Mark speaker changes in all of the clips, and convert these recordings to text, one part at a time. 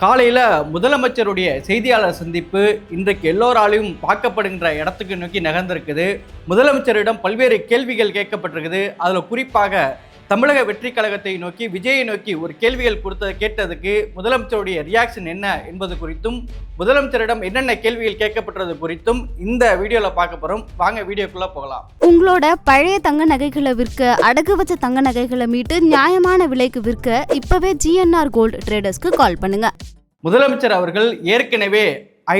Speaker 1: காலையில் முதலமைச்சருடைய செய்தியாளர் சந்திப்பு இன்றைக்கு எல்லோராலையும் பார்க்கப்படுகின்ற இடத்துக்கு நோக்கி நகர்ந்திருக்குது. முதலமைச்சரிடம் பல்வேறு கேள்விகள் கேட்கப்பட்டிருக்குது. அதில் குறிப்பாக தமிழக வெற்றி கழகத்தை நோக்கி விஜயை நோக்கி ஒரு கேள்விகள் கொடுத்த கேட்டதுக்கு முதலமைச்சருடைய ரியாக்ஷன் என்ன என்பது குறித்தும் முதலமைச்சரிடம் என்னென்ன கேள்விகள் கேட்கப்பட்டது குறித்தும் இந்த வீடியோவில் பார்க்க போகிறோம் வாங்க வீடியோக்குள்ளே போகலாம்.
Speaker 2: உங்களோட பழைய தங்க நகைகளை விற்க அடகு வச்ச தங்க நகைகளை மீட்டு நியாயமான விலைக்கு விற்க இப்பவே ஜிஎன்ஆர் கோல்டு ட்ரேடர்ஸ்க்கு கால் பண்ணுங்க.
Speaker 1: முதலமைச்சர் அவர்கள் ஏற்கனவே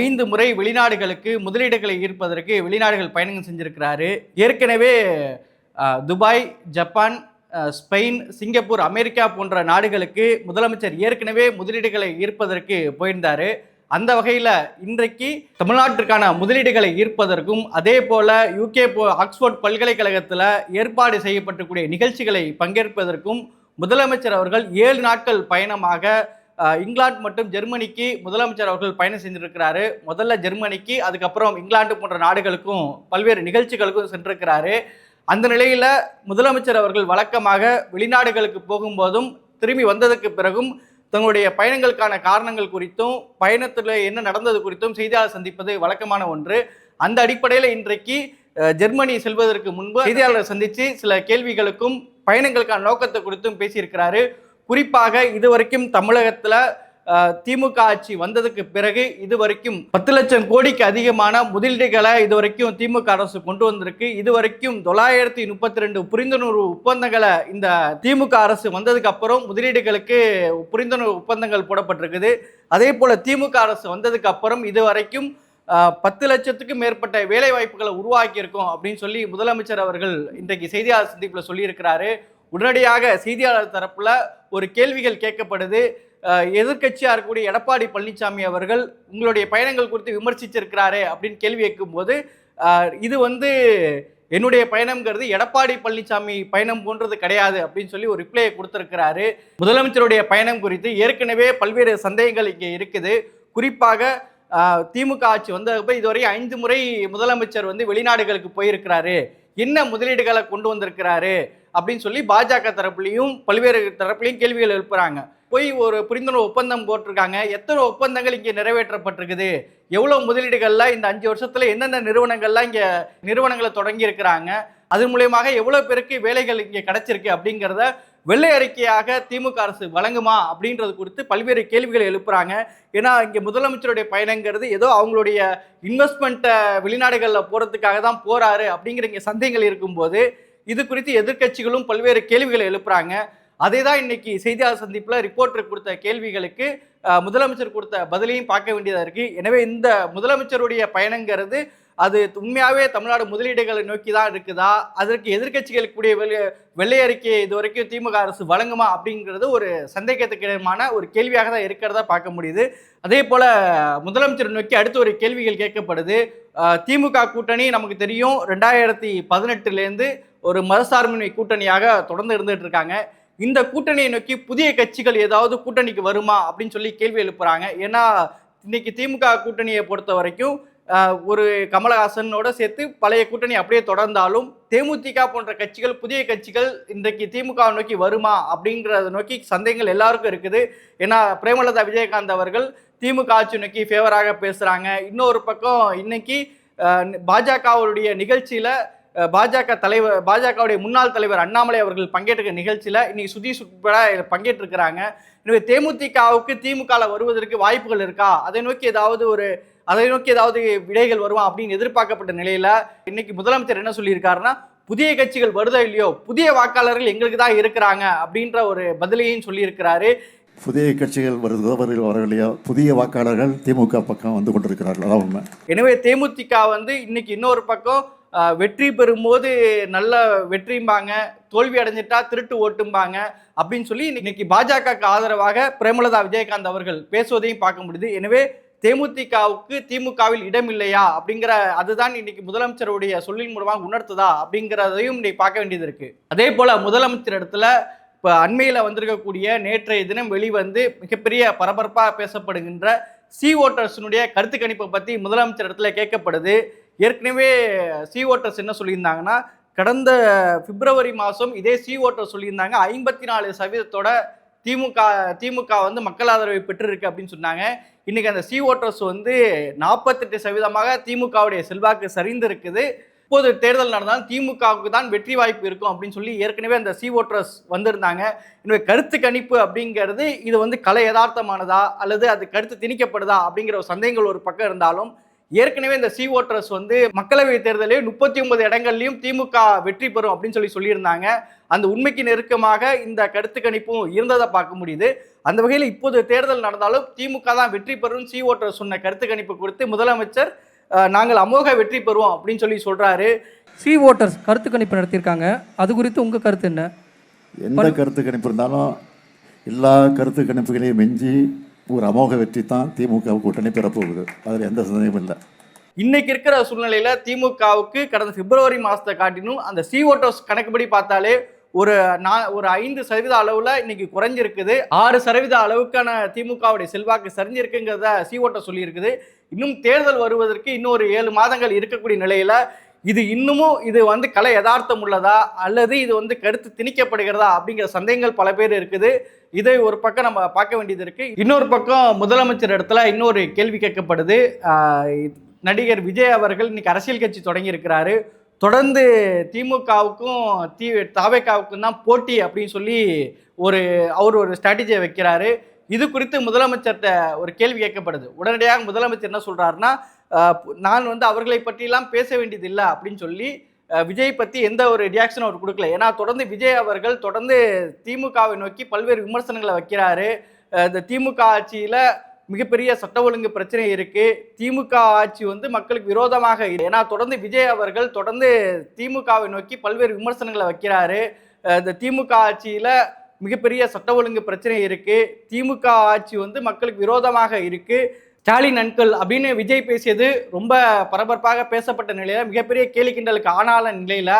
Speaker 1: ஐந்து முறை வெளிநாடுகளுக்கு முதலீடுகளை ஈர்ப்பதற்கு வெளிநாடுகள் பயணம் செஞ்சிருக்கிறாரு. ஏற்கனவே Dubai Japan Spain Singapore America போன்ற நாடுகளுக்கு முதலமைச்சர் ஏற்கனவே முதலீடுகளை ஈர்ப்பதற்கு போயிருந்தார். அந்த வகையில் இன்றைக்கு தமிழ்நாட்டிற்கான முதலீடுகளை ஈர்ப்பதற்கும் அதே போல் யூகே போ ஆக்ஸ்போர்ட் பல்கலைக்கழகத்தில் ஏற்பாடு செய்யப்பட்டக்கூடிய நிகழ்ச்சிகளை பங்கேற்பதற்கும் முதலமைச்சர் அவர்கள் ஏழு நாட்கள் பயணமாக இங்கிலாந்து மற்றும் ஜெர்மனிக்கு முதலமைச்சர் அவர்கள் பயணம் செஞ்சிருக்கிறாரு. முதல்ல ஜெர்மனிக்கு அதுக்கப்புறம் இங்கிலாந்து போன்ற நாடுகளுக்கும் பல்வேறு நிகழ்ச்சிகளுக்கும் சென்றிருக்கிறாரு. அந்த நிலையில் முதலமைச்சர் அவர்கள் வழக்கமாக வெளிநாடுகளுக்கு போகும்போதும் திரும்பி வந்ததுக்கு பிறகும் தங்களுடைய பயணங்களுக்கான காரணங்கள் குறித்தும் பயணத்தில் என்ன நடந்தது குறித்தும் செய்தியாளர் சந்திப்பது வழக்கமான ஒன்று. அந்த அடிப்படையில் இன்றைக்கு ஜெர்மனி செல்வதற்கு முன்பு செய்தியாளர் சந்தித்து சில கேள்விகளுக்கும் பயணங்களுக்கான நோக்கத்தை குறித்தும் பேசியிருக்கிறாரு. குறிப்பாக இதுவரைக்கும் தமிழகத்தில் திமுக ஆட்சி வந்ததுக்கு பிறகு இது வரைக்கும் பத்து லட்சம் கோடிக்கு அதிகமான முதலீடுகளை இது வரைக்கும் திமுக அரசு கொண்டு வந்திருக்கு. இது வரைக்கும் தொள்ளாயிரத்தி முப்பத்தி ரெண்டு புரிந்துணர்வு ஒப்பந்தங்களை இந்த திமுக அரசு வந்ததுக்கு அப்புறம் முதலீடுகளுக்கு புரிந்துணர்வு ஒப்பந்தங்கள் போடப்பட்டிருக்குது. அதே போல திமுக அரசு வந்ததுக்கு அப்புறம் இதுவரைக்கும் வரைக்கும் பத்து லட்சத்துக்கும் மேற்பட்ட வேலை வாய்ப்புகளை உருவாக்கியிருக்கோம் அப்படின்னு சொல்லி முதலமைச்சர் அவர்கள் இன்றைக்கு செய்தியாளர் சந்திப்பில் சொல்லியிருக்கிறாரு. உடனடியாக செய்தியாளர் தரப்புல ஒரு கேள்விகள் கேட்கப்படுது. எதிர்கட்சியாக இருக்கக்கூடிய எடப்பாடி பழனிசாமி அவர்கள் உங்களுடைய பயணங்கள் குறித்து விமர்சிச்சிருக்கிறாரே அப்படின்னு கேள்வி கேட்கும்போது இது வந்து என்னுடைய பயணம்ங்கிறது எடப்பாடி பழனிசாமி பயணம் போன்றது கிடையாது அப்படின்னு சொல்லி ஒரு ரிப்ளையை கொடுத்துருக்கிறாரு. முதலமைச்சருடைய பயணம் குறித்து ஏற்கனவே பல்வேறு சந்தேகங்கள் இங்கே இருக்குது. குறிப்பாக திமுக ஆட்சி வந்தப்போ இதுவரை ஐந்து முறை முதலமைச்சர் வந்து வெளிநாடுகளுக்கு போயிருக்கிறாரு. என்ன முதலீடுகளை கொண்டு வந்திருக்கிறாரு அப்படின்னு சொல்லி பாஜக தரப்புலையும் பல்வேறு தரப்புலையும் கேள்விகள் எழுப்புறாங்க. போய் ஒரு புரிந்துணர்வு ஒப்பந்தம் போட்டிருக்காங்க. எத்தனை ஒப்பந்தங்கள் இங்கே நிறைவேற்றப்பட்டிருக்குது? எவ்வளோ முதலீடுகள்லாம் இந்த அஞ்சு வருஷத்தில் எந்தெந்த நிறுவனங்கள்லாம் இங்கே நிறுவனங்களை தொடங்கி இருக்கிறாங்க அது மூலயமாக எவ்வளோ பேருக்கு வேலைகள் இங்கே கிடைச்சிருக்கு அப்படிங்கிறத வெள்ளை அறிக்கையாக திமுக அரசு வழங்குமா அப்படின்றது குறித்து பல்வேறு கேள்விகளை எழுப்புறாங்க. ஏன்னா இங்கே முதலமைச்சருடைய பயணங்கிறது ஏதோ அவங்களுடைய இன்வெஸ்ட்மெண்ட்டை வெளிநாடுகளில் போகிறதுக்காக தான் போகிறாரு அப்படிங்கிற இங்கே சந்தேகங்கள் இருக்கும்போது இது குறித்து எதிர்க்கட்சிகளும் பல்வேறு கேள்விகளை எழுப்புறாங்க. அதே தான் இன்னைக்கு செய்தியாளர் சந்திப்பில் ரிப்போர்ட்டர் கொடுத்த கேள்விகளுக்கு முதலமைச்சர் கொடுத்த பதிலையும் பார்க்க வேண்டியதாக இருக்குது எனவே இந்த முதலமைச்சருடைய பயணங்கிறது அது உண்மையாகவே தமிழ்நாடு முதலீடுகளை நோக்கி தான் இருக்குதா? அதற்கு எதிர்கட்சிகளுக்கு கூடிய வெள்ளை வெள்ளை அறிக்கையை இது வரைக்கும் திமுக அரசு வழங்குமா அப்படிங்கிறது ஒரு சந்தேகத்துக்கிடமான ஒரு கேள்வியாக தான் இருக்கிறதா பார்க்க முடியுது. அதே போல் முதலமைச்சர் நோக்கி அடுத்து ஒரு கேள்விகள் கேட்கப்படுது. திமுக கூட்டணி நமக்கு தெரியும் ரெண்டாயிரத்தி பதினெட்டுலேருந்து ஒரு மதசார்பின்மை கூட்டணியாக தொடர்ந்து இருந்துகிட்டு இருக்காங்க. இந்த கூட்டணியை நோக்கி புதிய கட்சிகள் ஏதாவது கூட்டணிக்கு வருமா அப்படின்னு சொல்லி கேள்வி எழுப்புறாங்க. ஏன்னா இன்னைக்கு திமுக கூட்டணியை பொறுத்த வரைக்கும் ஒரு கமலஹாசனோட சேர்த்து பழைய கூட்டணி அப்படியே தொடர்ந்தாலும் தேமுதிக போன்ற கட்சிகள் புதிய கட்சிகள் இன்றைக்கு திமுக நோக்கி வருமா அப்படிங்கிறத நோக்கி சந்தேகங்கள் எல்லாருக்கும் இருக்குது. ஏன்னா பிரேமலதா விஜயகாந்த் அவர்கள் திமுக ஆட்சி நோக்கி ஃபேவராக பேசுகிறாங்க இன்னொரு பக்கம் இன்னைக்கு பாஜகவுடைய நிகழ்ச்சியில் பாஜக தலைவர் பாஜகவுடைய முன்னாள் தலைவர் அண்ணாமலை அவர்கள் பங்கேற்ற நிகழ்ச்சியில இன்னைக்கு சுதீஷ் உட்பட பங்கேற்றிருக்கிறாங்க. எனவே தேமுதிகவுக்கு திமுகவில் வருவதற்கு வாய்ப்புகள் இருக்கா? அதை நோக்கி ஏதாவது ஒரு அதை நோக்கி ஏதாவது விடைகள் வருமா அப்படின்னு எதிர்பார்க்கப்பட்ட நிலையில இன்னைக்கு முதலமைச்சர் என்ன சொல்லியிருக்காருன்னா புதிய கட்சிகள் வருதோ இல்லையோ புதிய வாக்காளர்கள் எங்களுக்கு தான் இருக்கிறாங்க அப்படின்ற ஒரு பதிலையும் சொல்லியிருக்கிறாரு.
Speaker 3: புதிய கட்சிகள் வருதோ வரவில்லையோ புதிய வாக்காளர்கள் திமுக பக்கம் வந்து கொண்டிருக்கிறார்கள். அதான் உண்மை.
Speaker 1: எனவே தேமுதிக வந்து இன்னைக்கு இன்னொரு பக்கம் வெற்றி பெறும்போது நல்ல வெற்றிம்பாங்க. தோல்வி அடைஞ்சிட்டா திருட்டு ஓட்டும்பாங்க அப்படின்னு சொல்லி இன்னைக்கு பாஜகவுக்கு ஆதரவாக பிரேமலதா விஜயகாந்த் அவர்கள் பேசுவதையும் பார்க்க முடியுது. எனவே தேமுதிகவுக்கு திமுகவில் இடம் இல்லையா அப்படிங்கிற அதுதான் இன்னைக்கு முதலமைச்சருடைய சொல்லின் மூலமாக உணர்த்துதா அப்படிங்கிறதையும் இன்னைக்கு பார்க்க வேண்டியது இருக்கு. அதே போல முதலமைச்சர் இடத்துல இப்போ அண்மையில் வந்திருக்கக்கூடிய நேற்றைய தினம் வெளிவந்து மிகப்பெரிய பரபரப்பாக பேசப்படுகின்ற சி ஓட்டர்ஸினுடைய கருத்து கணிப்பை பற்றி முதலமைச்சர் இடத்துல கேட்கப்படுது. ஏற்கனவே சி ஓட்டர்ஸ் என்ன சொல்லியிருந்தாங்கன்னா கடந்த பிப்ரவரி மாதம் இதே சி ஓட்டர் சொல்லியிருந்தாங்க. ஐம்பத்தி நாலு சதவீதத்தோட திமுக திமுக வந்து மக்கள் ஆதரவை பெற்றிருக்கு அப்படின்னு சொன்னாங்க. இன்றைக்கி அந்த சி ஓட்டர்ஸ் வந்து நாற்பத்தெட்டு சதவீதமாக திமுகவுடைய செல்வாக்கு சரிந்திருக்குது. இப்போது தேர்தல் நடந்தால் திமுகவுக்கு தான் வெற்றி வாய்ப்பு இருக்கும் அப்படின்னு சொல்லி ஏற்கனவே அந்த சி ஓட்டர்ஸ் வந்திருந்தாங்க. எனவே கருத்து கணிப்பு அப்படிங்கிறது இது வந்து கலை யதார்த்தமானதா அல்லது அது கருத்து திணிக்கப்படுதா அப்படிங்கிற ஒரு சந்தேகங்கள் ஒரு பக்கம் இருந்தாலும் ஏற்கனவே இந்த சி ஓட்டர்ஸ் வந்து மக்களவை தேர்தலில் முப்பத்தி ஒன்பது இடங்கள்லையும் திமுக வெற்றி பெறும் அப்படின்னு சொல்லி சொல்லியிருந்தாங்க. அந்த உண்மைக்கு நெருக்கமாக இந்த கருத்து கணிப்பும் இருந்ததை பார்க்க முடியுது. அந்த வகையில் இப்போது தேர்தல் நடந்தாலும் திமுக தான் வெற்றி பெறும் சி ஓட்டர் சொன்ன கருத்து கணிப்பு குறித்து முதலமைச்சர் நாங்கள் அமோக வெற்றி பெறுவோம் அப்படின்னு சொல்லி சொல்றாரு.
Speaker 4: சி ஓட்டர்ஸ் கருத்து கணிப்பு நடத்தியிருக்காங்க. அது குறித்து உங்கள் கருத்து என்ன?
Speaker 3: எந்த கருத்து கணிப்பு இருந்தாலும் எல்லா கருத்து கணிப்புகளையும் மிஞ்சி ஒரு அமோக வெற்றி தான் திமுக கூட்டணி பெறப்போகுது. அதில் எந்த சந்தேகமும் இல்லை.
Speaker 1: இன்னைக்கு இருக்கிற சூழ்நிலையில திமுகவுக்கு கடந்த பிப்ரவரி மாதத்தை காட்டிலும் அந்த சி ஓட்டோஸ் கணக்குப்படி பார்த்தாலே ஒரு நா ஒரு ஐந்து சதவீத அளவில் இன்னைக்கு குறைஞ்சிருக்குது. ஆறு சதவீத அளவுக்கான திமுகவுடைய செல்வாக்கு சரிஞ்சிருக்குங்கிறத சி ஓட்டோ சொல்லியிருக்குது. இன்னும் தேர்தல் வருவதற்கு இன்னும் ஒரு ஏழு மாதங்கள் இருக்கக்கூடிய நிலையில் இது இன்னமும் இது வந்து கலை யதார்த்தம் உள்ளதா? அல்லது இது வந்து கருத்து திணிக்கப்படுகிறதா? அப்படிங்கிற சந்தேகங்கள் பல பேர் இருக்குது. இதை ஒரு பக்கம் நம்ம பார்க்க வேண்டியது இருக்கு. இன்னொரு பக்கம் முதலமைச்சர் இடத்துல இன்னொரு கேள்வி கேட்கப்படுது. நடிகர் விஜய் அவர்கள் இன்னைக்கு அரசியல் கட்சி தொடங்கியிருக்கிறாரு. தொடர்ந்து திமுகவுக்கும் தி தாவேக்காவுக்கும் தான் போட்டி அப்படின்னு சொல்லி ஒரு அவர் ஒரு ஸ்ட்ராட்டஜியை வைக்கிறாரு. இது குறித்து முதலமைச்சர்கிட்ட ஒரு கேள்வி கேட்கப்படுது. உடனடியாக முதலமைச்சர் என்ன சொல்கிறாருன்னா நான் வந்து அவர்களை பற்றியெல்லாம் பேச வேண்டியதில்லை அப்படின்னு சொல்லி விஜய் பற்றி எந்த ஒரு ரியாக்ஷனும் அவர் கொடுக்கல. ஏன்னா தொடர்ந்து விஜய் அவர்கள் தொடர்ந்து திமுகவை நோக்கி பல்வேறு விமர்சனங்களை வைக்கிறாரு. இந்த திமுக ஆட்சியில் மிகப்பெரிய சட்ட ஒழுங்கு பிரச்சனை இருக்குது திமுக ஆட்சி வந்து மக்களுக்கு விரோதமாக ஏன்னா தொடர்ந்து விஜய் அவர்கள் தொடர்ந்து திமுகவை நோக்கி பல்வேறு விமர்சனங்களை வைக்கிறாரு. இந்த திமுக ஆட்சியில் மிகப்பெரிய சட்ட ஒழுங்கு பிரச்சனை இருக்குது திமுக ஆட்சி வந்து மக்களுக்கு விரோதமாக இருக்குது ஸ்டாலின் அன்கல் அப்படின்னு விஜய் பேசியது ரொம்ப பரபரப்பாக பேசப்பட்ட நிலையில் மிகப்பெரிய கேலி கிண்டலுக்கு ஆனால நிலையில்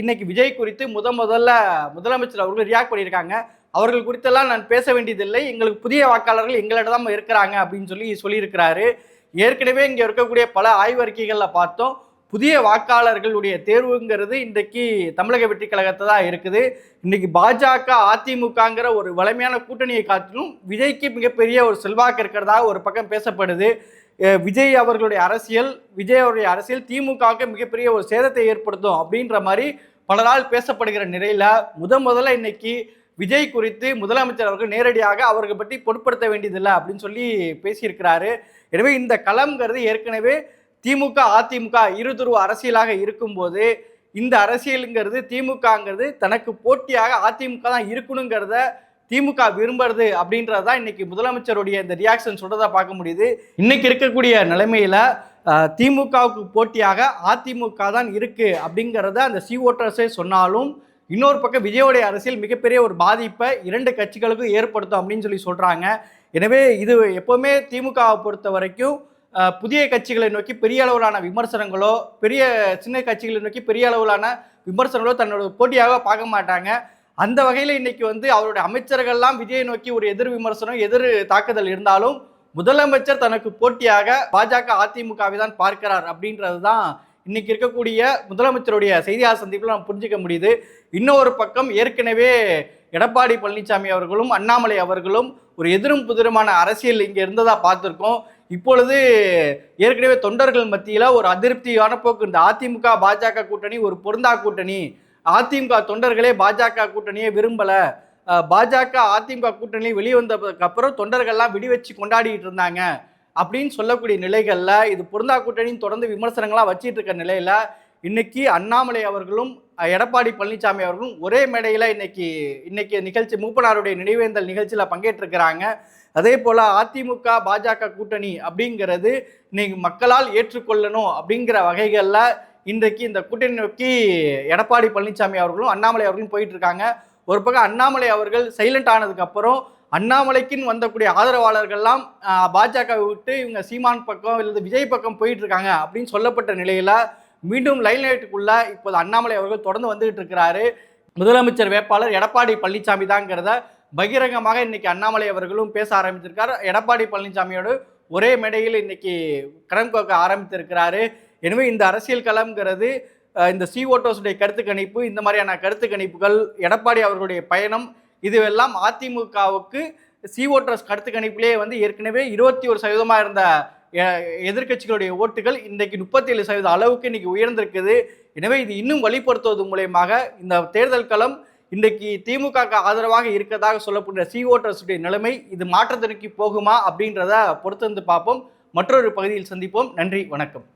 Speaker 1: இன்னைக்கு விஜய் குறித்து முத முதல்ல முதலமைச்சர் அவர்கள் ரியாக்ட் பண்ணியிருக்காங்க. அவர்கள் குறித்தெல்லாம் நான் பேச வேண்டியதில்லை. எங்களுக்கு புதிய வாக்காளர்கள் எங்களிடம் தான் இருக்கிறாங்க அப்படின்னு சொல்லி சொல்லியிருக்கிறாரு. ஏற்கனவே இங்கே இருக்கக்கூடிய பல ஆய்வறிக்கைகளில் பார்த்தோம். புதிய வாக்காளர்களுடைய தேர்வுங்கிறது இன்றைக்கு தமிழக வெற்றி கழகத்தை தான் இருக்குது. இன்றைக்கி பாஜக அதிமுகங்கிற ஒரு வலிமையான கூட்டணியை காட்டிலும் விஜய்க்கு மிகப்பெரிய ஒரு செல்வாக்கு இருக்கிறதா ஒரு பக்கம் பேசப்படுது. விஜய் அவர்களுடைய அரசியல் விஜய் அவருடைய அரசியல் திமுகவுக்கு மிகப்பெரிய ஒரு சேதத்தை ஏற்படுத்தும் அப்படின்ற மாதிரி பலரால் பேசப்படுகிற நிலையில் முதன் முதல்ல இன்னைக்கு விஜய் குறித்து முதலமைச்சர் அவர்கள் நேரடியாக அவர்கள் பற்றி பொருட்படுத்த வேண்டியதில்லை அப்படின்னு சொல்லி பேசியிருக்கிறாரு. எனவே இந்த களம்ங்கிறது ஏற்கனவே திமுக அதிமுக இருதுருவ அரசியலாக இருக்கும்போது இந்த அரசியலுங்கிறது திமுகங்கிறது தனக்கு போட்டியாக அதிமுக தான் இருக்கணுங்கிறத திமுக விரும்புறது அப்படின்றது தான் இன்னைக்கு முதலமைச்சருடைய இந்த ரியாக்ஷன் சொல்றதா பார்க்க முடியுது. இன்னைக்கு இருக்கக்கூடிய நிலைமையில திமுகவுக்கு போட்டியாக அதிமுக தான் இருக்கு அப்படிங்கிறத அந்த சி ஓட்டர்ஸே சொன்னாலும் இன்னொரு பக்கம் விஜயோடைய அரசியல் மிகப்பெரிய ஒரு பாதிப்பை இரண்டு கட்சிகளுக்கும் ஏற்படுத்தும் அப்படின்னு சொல்லி சொல்கிறாங்க எனவே இது எப்போவுமே திமுகவை பொறுத்த வரைக்கும் புதிய கட்சிகளை நோக்கி பெரிய அளவிலான விமர்சனங்களோ பெரிய சின்ன கட்சிகளை நோக்கி பெரிய அளவிலான விமர்சனங்களோ தன்னோட போட்டியாக பார்க்க மாட்டாங்க. அந்த வகையில் இன்னைக்கு வந்து அவருடைய அமைச்சர்கள்லாம் விஜயை நோக்கி ஒரு எதிர் விமர்சனம் எதிர் தாக்குதல் இருந்தாலும் முதலமைச்சர் தனக்கு போட்டியாக பாஜக அதிமுகவை தான் பார்க்கிறார் அப்படின்றது தான் இன்னைக்கு இருக்கக்கூடிய முதலமைச்சருடைய செய்தியாளர் சந்திப்பில் நம்ம புரிஞ்சுக்க முடியுது. இன்னொரு பக்கம் ஏற்கனவே எடப்பாடி பழனிசாமி அவர்களும் அண்ணாமலை அவர்களும் ஒரு எதிரும் புதிருமான அரசியல் இங்கே இருந்ததாக பார்த்துருக்கோம். இப்பொழுது ஏற்கனவே தொண்டர்கள் மத்தியில் ஒரு அதிருப்தியான போக்கு. இந்த அதிமுக பாஜக கூட்டணி ஒரு பொருந்தா கூட்டணி. அதிமுக தொண்டர்களே பாஜக கூட்டணியை விரும்பலை. பாஜக அதிமுக கூட்டணி வெளியே வந்ததுக்கப்புறம் தொண்டர்கள்லாம் விடி வச்சு கொண்டாடிட்டு இருந்தாங்க. அப்படின்னு சொல்லக்கூடிய நிலைகளில் இது பொருந்தா கூட்டணின்னு தொடர்ந்து விமர்சனங்களாக வச்சிட்டு இருக்க நிலையில் இன்னைக்கு அண்ணாமலை அவர்களும் எடப்பாடி பழனிசாமி அவர்களும் ஒரே மேடையில் இன்னைக்கு இன்னைக்கு நிகழ்ச்சி மூப்பனாருடைய நினைவேந்தல் நிகழ்ச்சியில் பங்கேற்றிருக்கிறாங்க. அதே போல் அதிமுக பாஜக கூட்டணி அப்படிங்கிறது இன்னைக்கு மக்களால் ஏற்றுக்கொள்ளணும் அப்படிங்கிற வகைகளில் இன்றைக்கு இந்த கூட்டணி நோக்கி எடப்பாடி பழனிசாமி அவர்களும் அண்ணாமலை அவர்களும் போயிட்டு இருக்காங்க ஒரு பக்கம் அண்ணாமலை அவர்கள் சைலண்ட் ஆனதுக்கப்புறம் அண்ணாமலைக்குன்னு வந்தக்கூடிய ஆதரவாளர்கள்லாம் பாஜக பாஜகவை விட்டு இவங்க சீமான் பக்கம் இல்லை விஜய் பக்கம் போயிட்டு இருக்காங்க அப்படின்னு சொல்லப்பட்ட நிலையில் மீண்டும் லைன் லைட்டுக்குள்ள இப்போது அண்ணாமலை அவர்கள் தொடர்ந்து வந்துகிட்டு இருக்கிறாரு. முதலமைச்சர் வேட்பாளர் எடப்பாடி பழனிசாமி தாங்கிறத பகிரங்கமாக இன்னைக்கு அண்ணாமலை அவர்களும் பேச ஆரம்பித்திருக்காரு எடப்பாடி பழனிசாமியோடு ஒரே மேடையில் இன்னைக்கு கடன் கோக்க ஆரம்பித்திருக்கிறாரு. எனவே இந்த அரசியல் களம்ங்கிறது இந்த சி ஓட்டோஸுடைய கருத்து கணிப்பு இந்த மாதிரியான கருத்து கணிப்புகள் எடப்பாடி அவர்களுடைய பயணம் இதுவெல்லாம் அதிமுகவுக்கு சி ஓட்டர்ஸ் கருத்து கணிப்பிலே வந்து ஏற்கனவே இருபத்தி ஒரு சதவீதமாக இருந்த எதிர்கட்சிகளுடைய எதிர்க்கட்சிகளுடைய ஓட்டுகள் இன்றைக்கு முப்பத்தேழு சதவீத அளவுக்கு இன்னைக்கு உயர்ந்திருக்குது. எனவே இது இன்னும் வழிப்படுத்துவது மூலயமாக இந்த தேர்தல் களம் இன்றைக்கு திமுக ஆதரவாக இருக்கதாக சொல்லப்படுற சி ஓட்டர்ஸுடைய நிலைமை இது மாற்றத்திற்கு போகுமா அப்படின்றத பொறுத்திருந்து வந்து பார்ப்போம். மற்றொரு பகுதியில் சந்திப்போம். நன்றி வணக்கம்.